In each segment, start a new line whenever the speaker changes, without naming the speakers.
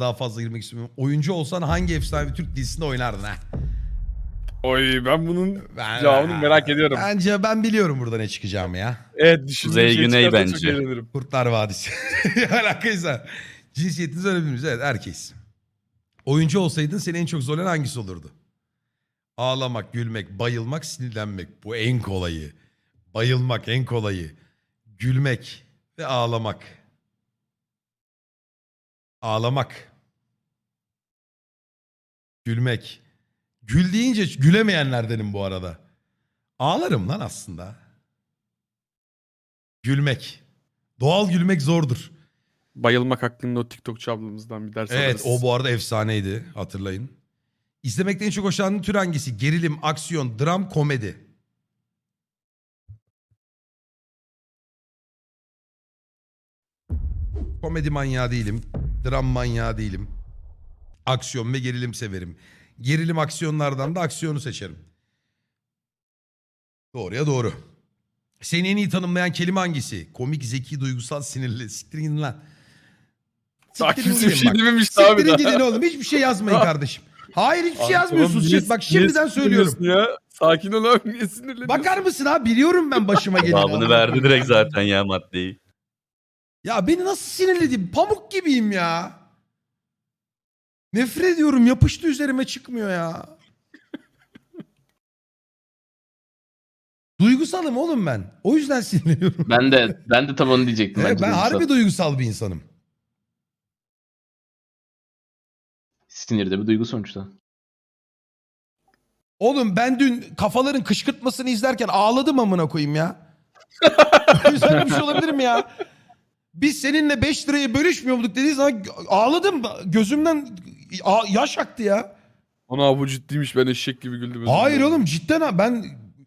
daha fazla girmek istemiyorum. Oyuncu olsan hangi efsane Türk dizisinde oynardın ha?
Oy ben bunun
Ben-
cevabını merak ediyorum.
Bence ben biliyorum burada ne çıkacağımı ya.
Evet düşündüğüm
Kuzey
şey
Güney
çıkarsa çok
bence.
eğlenirim.
Kurtlar Vadisi. Alakaysa. Cinsiyetiniz öyle birimiz. Evet erkeğiz. Oyuncu olsaydın seni en çok zorlayan hangisi olurdu? Ağlamak, gülmek, bayılmak, sinirlenmek. Bu en kolayı. Bayılmak en kolayı. Gülmek ve ağlamak. Ağlamak. Gülmek. Gül deyince gülemeyenlerdenim bu arada. Ağlarım lan aslında. Gülmek. Doğal gülmek zordur.
Bayılmak hakkında o TikTokçu ablamızdan bir ders
Evet
alırız.
o bu arada efsaneydi hatırlayın. İzlemekten en çok hoşlandığın tür hangisi? Gerilim, aksiyon, dram, komedi. Komedi manyağı değilim. Dram manyağı değilim. Aksiyon ve gerilim severim. Gerilim aksiyonlardan da aksiyonu seçerim. Doğruya doğru. Seni en iyi tanımlayan kelime hangisi? Komik, zeki, duygusal, sinirli. Siktirin gidin lan. Siktirin
kimse bir
gidin
şey
bak.
dememişti abi
Siktirin
daha.
gidin oğlum. Hiçbir şey yazmayın kardeşim. Hayır hiçbir şey
Abi
yazmıyorsunuz.
tamam, niye-
Bak
niye
şimdiden söylüyorum.
sinirleniyorsun Ya. Sakin ol abi niye sinirleniyorsun?
Bakar mısın abi? Biliyorum ben başıma geleni.
Cevabını verdi direkt zaten ya maddeyi.
Ya beni nasıl sinirledi? Pamuk gibiyim ya. Nefret ediyorum. Yapıştı üzerime çıkmıyor ya. Duygusalım oğlum ben. O yüzden sinirleniyorum.
Ben de ben de tabanı diyecektim.
Evet,
bence
ben
duygusal.
harbi duygusal bir insanım.
Sinir de bir duygu sonuçta.
Oğlum ben dün kafaların kışkırtmasını izlerken ağladım amına koyayım ya. Güzel bir şey olabilir mi ya? Biz seninle 5 lirayı bölüşmüyor muyduk dediği zaman ağladım. Gözümden yaş aktı ya.
Ana bu ciddiymiş ben eşek gibi güldüm.
Hayır oğlum cidden ha- ben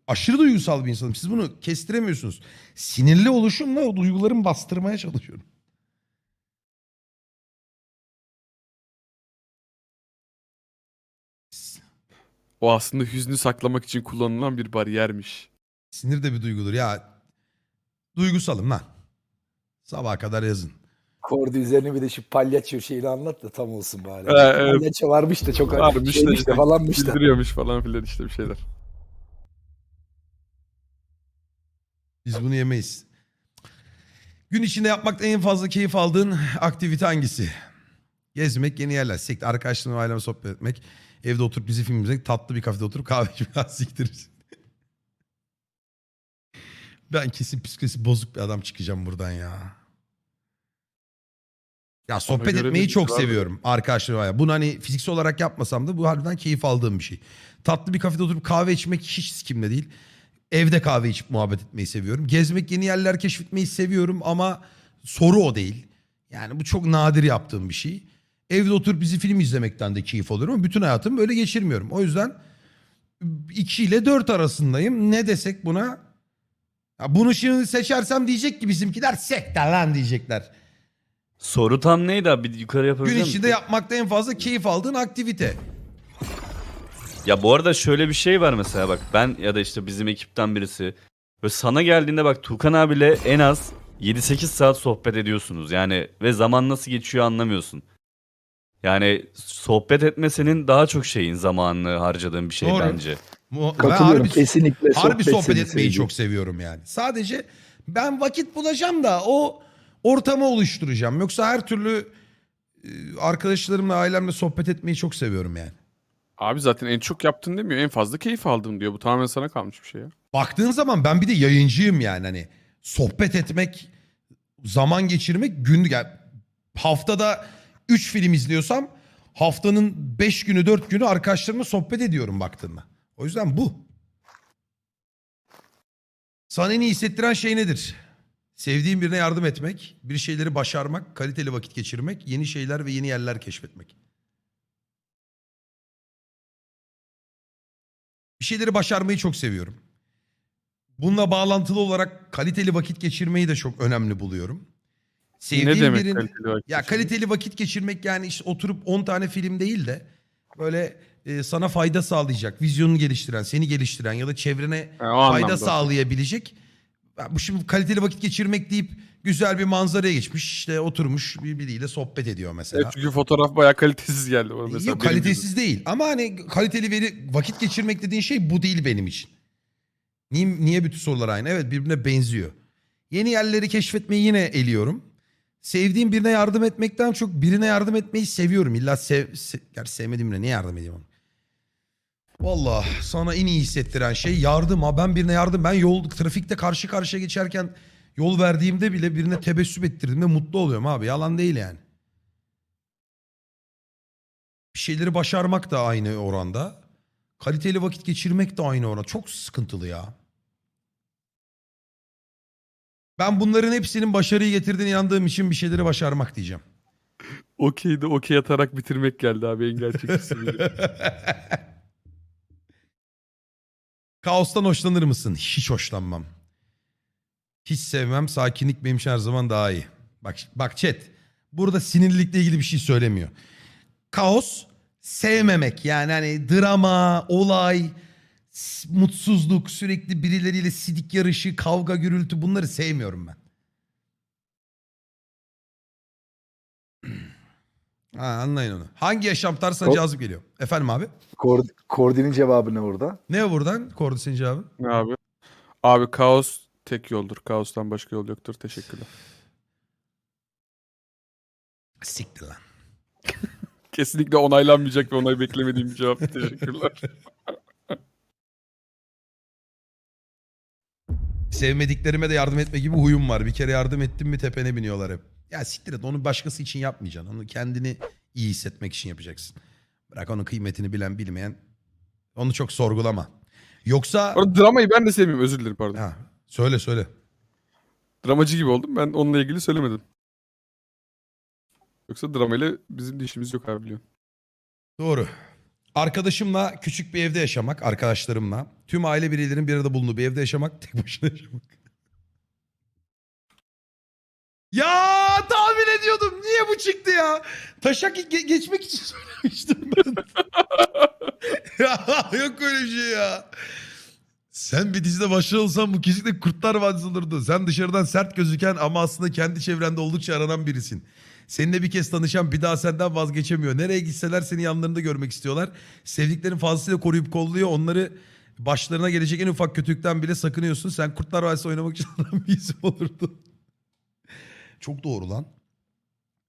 aşırı duygusal bir insanım. Siz bunu kestiremiyorsunuz. Sinirli oluşumla o duygularımı bastırmaya çalışıyorum.
O aslında hüznü saklamak için kullanılan bir bariyermiş.
Sinir de bir duygudur ya. Duygusalım lan. Sabaha kadar yazın.
Kordi üzerine bir de şu palyaço şeyini anlat da tam olsun bari.
Evet.
Palyaço varmış da çok
Varmış da işte,
falanmış da.
Bildiriyormuş falan filan işte bir şeyler.
Biz bunu yemeyiz. Gün içinde yapmakta en fazla keyif aldığın aktivite hangisi? Gezmek, yeni yerler, sekte, arkadaşlarımla aileme sohbet etmek, evde oturup dizi film izlemek, tatlı bir kafede oturup kahve içmek, siktir. Ben kesin psikolojisi bozuk bir adam çıkacağım buradan ya. Ya sohbet
göre
etmeyi çok
vardır.
seviyorum arkadaşlarımla. Bunu hani fiziksel olarak yapmasam da bu harbiden keyif aldığım bir şey. Tatlı bir kafede oturup kahve içmek hiç sikimde değil. Evde kahve içip muhabbet etmeyi seviyorum. Gezmek, yeni yerler keşfetmeyi seviyorum ama soru o değil. Yani bu çok nadir yaptığım bir şey. Evde oturup bizi film izlemekten de keyif alıyorum ama bütün hayatımı böyle geçirmiyorum. O yüzden 2 ile 4 arasındayım. Ne desek buna? Ya bunu şimdi seçersem diyecek ki bizimkiler sekter lan diyecekler.
Soru tam neydi abi? Bir yukarı yapabilir
Gün
misin?
içinde yapmakta en fazla keyif aldığın aktivite.
Ya bu arada şöyle bir şey var mesela bak ben ya da işte bizim ekipten birisi. Böyle sana geldiğinde bak Tukan abiyle en az 7-8 saat sohbet ediyorsunuz. Yani ve zaman nasıl geçiyor anlamıyorsun. Yani sohbet etmesinin daha çok şeyin zamanını harcadığın bir şey
Doğru.
bence.
Ben
Katılıyorum
harbi,
kesinlikle.
harbi sohbet
seni
etmeyi
sevdiğim.
çok seviyorum yani. Sadece ben vakit bulacağım da o ortamı oluşturacağım. Yoksa her türlü e, arkadaşlarımla, ailemle sohbet etmeyi çok seviyorum yani.
Abi zaten en çok yaptın demiyor. En fazla keyif aldım diyor. Bu tamamen sana kalmış bir şey ya.
Baktığın zaman ben bir de yayıncıyım yani hani sohbet etmek, zaman geçirmek gün yani haftada 3 film izliyorsam haftanın 5 günü 4 günü arkadaşlarımla sohbet ediyorum baktığında. O yüzden bu. Sana en iyi hissettiren şey nedir? Sevdiğin birine yardım etmek, bir şeyleri başarmak, kaliteli vakit geçirmek, yeni şeyler ve yeni yerler keşfetmek. Bir şeyleri başarmayı çok seviyorum. Bununla bağlantılı olarak kaliteli vakit geçirmeyi de çok önemli buluyorum. Sevdiğim
ne demek
birinin-
kaliteli vakit
ya kaliteli vakit geçirmek yani işte oturup 10 tane film değil de böyle e, sana fayda sağlayacak, vizyonunu geliştiren, seni geliştiren ya da çevrene
o
fayda
anlamda.
sağlayabilecek bu şimdi kaliteli vakit geçirmek deyip güzel bir manzaraya geçmiş. işte oturmuş birbiriyle sohbet ediyor mesela.
Evet, çünkü fotoğraf bayağı kalitesiz geldi bana mesela.
Yok
benim
kalitesiz değil ama hani kaliteli veri vakit geçirmek dediğin şey bu değil benim için. Niye, niye bütün sorular aynı? Evet birbirine benziyor. Yeni yerleri keşfetmeyi yine eliyorum. Sevdiğim birine yardım etmekten çok birine yardım etmeyi seviyorum. İlla sev, se, gerçi sevmediğim birine niye yardım edeyim onu? Valla sana en iyi hissettiren şey yardım ha. Ben birine yardım. Ben yol trafikte karşı karşıya geçerken yol verdiğimde bile birine tebessüm ettirdiğimde mutlu oluyorum abi. Yalan değil yani bir şeyleri başarmak da aynı oranda. Kaliteli vakit geçirmek de aynı oranda. Çok sıkıntılı ya. Ben bunların hepsinin başarıyı getirdiğine inandığım için bir şeyleri başarmak diyeceğim.
Okey'de okey atarak bitirmek geldi abi en gerçekçisi.
Kaostan hoşlanır mısın? Hiç hoşlanmam. Hiç sevmem. Sakinlik benim için her zaman daha iyi. Bak bak chat. Burada sinirlilikle ilgili bir şey söylemiyor. Kaos sevmemek. Yani hani drama, olay, mutsuzluk, sürekli birileriyle sidik yarışı, kavga, gürültü bunları sevmiyorum ben. Ha, anlayın onu. Hangi yaşam tarzı sana
Ko-
cazip geliyor? Efendim abi?
Kord Kordi'nin cevabı ne burada?
Ne buradan? Kordu senin cevabın.
ne abi? Abi kaos tek yoldur. Kaostan başka yol yoktur. Teşekkürler.
Siktir lan.
Kesinlikle onaylanmayacak ve onay beklemediğim bir cevap. Teşekkürler.
Sevmediklerime de yardım etme gibi huyum var. Bir kere yardım ettim mi tepene biniyorlar hep. Ya siktir et onu başkası için yapmayacaksın. Onu kendini iyi hissetmek için yapacaksın. Bırak onun kıymetini bilen bilmeyen. Onu çok sorgulama. Yoksa...
Orada dramayı ben de sevmiyorum. Özür dilerim pardon.
Ha, söyle söyle.
Dramacı gibi oldum. Ben onunla ilgili söylemedim. Yoksa dramayla bizim de işimiz yok abi biliyorsun.
Doğru. Arkadaşımla küçük bir evde yaşamak, arkadaşlarımla. Tüm aile bireylerinin bir arada bulunduğu bir evde yaşamak, tek başına yaşamak. Ya tahmin ediyordum. Niye bu çıktı ya? Taşak ge- geçmek için söylemiştim ben. ya yok öyle bir şey ya. Sen bir dizide başrol olsan bu kesinlikle Kurtlar Vadisi olurdu. Sen dışarıdan sert gözüken ama aslında kendi çevrende oldukça aranan birisin. Seninle bir kez tanışan bir daha senden vazgeçemiyor. Nereye gitseler seni yanlarında görmek istiyorlar. Sevdiklerin fazlasıyla koruyup kolluyor. Onları başlarına gelecek en ufak kötülükten bile sakınıyorsun. Sen Kurtlar Vadisi oynamak için aranan bir isim olurdu. Çok doğru lan.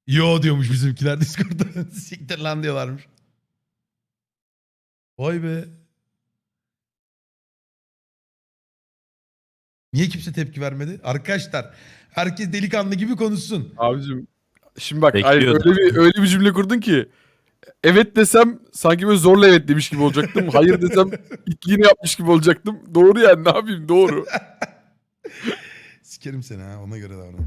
Yo diyormuş bizimkiler Discord'da. Siktir lan diyorlarmış. Vay be. Niye kimse tepki vermedi? Arkadaşlar herkes delikanlı gibi konuşsun.
Abicim şimdi bak ay,
Bekliyordum.
öyle bir öyle bir cümle kurdun ki evet desem sanki böyle zorla evet demiş gibi olacaktım. Hayır desem itliğini yapmış gibi olacaktım. Doğru yani ne yapayım doğru.
Sikerim seni ha ona göre davran.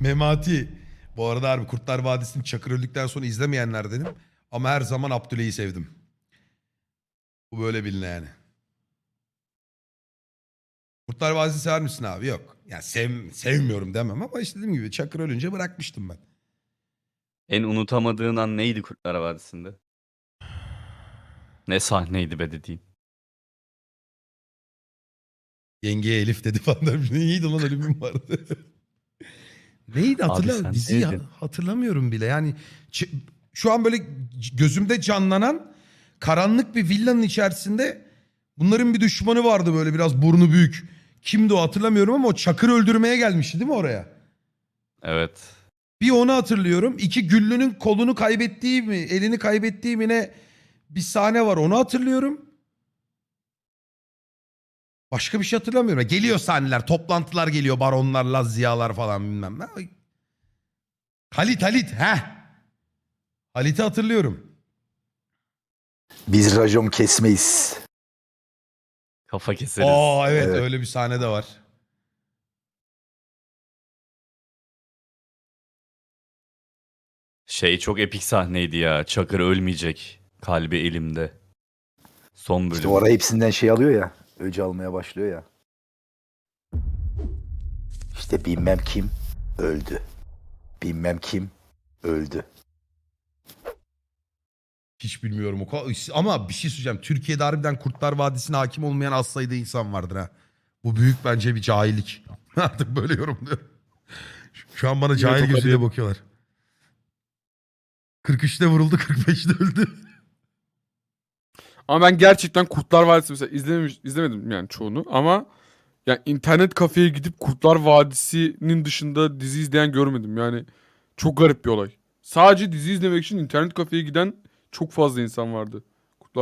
Memati. Bu arada harbi Kurtlar Vadisi'ni Çakır öldükten sonra izlemeyenlerdenim. Ama her zaman Abdüley'i sevdim. Bu böyle bilin yani. Kurtlar Vadisi sever misin abi? Yok. Ya sev, sevmiyorum demem ama işte dediğim gibi Çakır ölünce bırakmıştım ben.
En unutamadığın an neydi Kurtlar Vadisi'nde? Ne sahneydi be dediğin.
Yengeye Elif dedi falan demiş. İyiydi lan ölümüm vardı. Neydi
sen
Diziyi
neydin?
hatırlamıyorum bile. Yani ç- şu an böyle gözümde canlanan karanlık bir villanın içerisinde bunların bir düşmanı vardı böyle biraz burnu büyük. Kimdi o hatırlamıyorum ama o Çakır öldürmeye gelmişti değil mi oraya?
Evet.
Bir onu hatırlıyorum. İki Güllü'nün kolunu kaybettiği mi, elini kaybettiği mi ne bir sahne var onu hatırlıyorum. Başka bir şey hatırlamıyorum. Geliyor sahneler, toplantılar geliyor, baronlar, lazziyalar falan bilmem ne. Halit, Halit, he. Halit'i hatırlıyorum.
Biz racon kesmeyiz.
Kafa keseriz.
Aa evet,
Evet.
öyle bir sahne de var.
Şey çok epik sahneydi ya. Çakır ölmeyecek. Kalbi elimde. Son bölüm.
İşte o ara hepsinden şey alıyor ya. Öcü almaya başlıyor ya. İşte bilmem kim öldü. Bilmem kim öldü.
Hiç bilmiyorum o kadar. Ama bir şey söyleyeceğim. Türkiye'de harbiden Kurtlar Vadisi'ne hakim olmayan az sayıda insan vardır ha. Bu büyük bence bir cahillik. Artık böyle yorumluyorum. Şu an bana cahil gözüyle bakıyorlar. 43'te vuruldu 45'te öldü.
Ama ben gerçekten Kurtlar Vadisi mesela izlememiş, izlemedim yani çoğunu ama yani internet kafeye gidip Kurtlar Vadisi'nin dışında dizi izleyen görmedim. Yani çok garip bir olay. Sadece dizi izlemek için internet kafeye giden çok fazla insan vardı.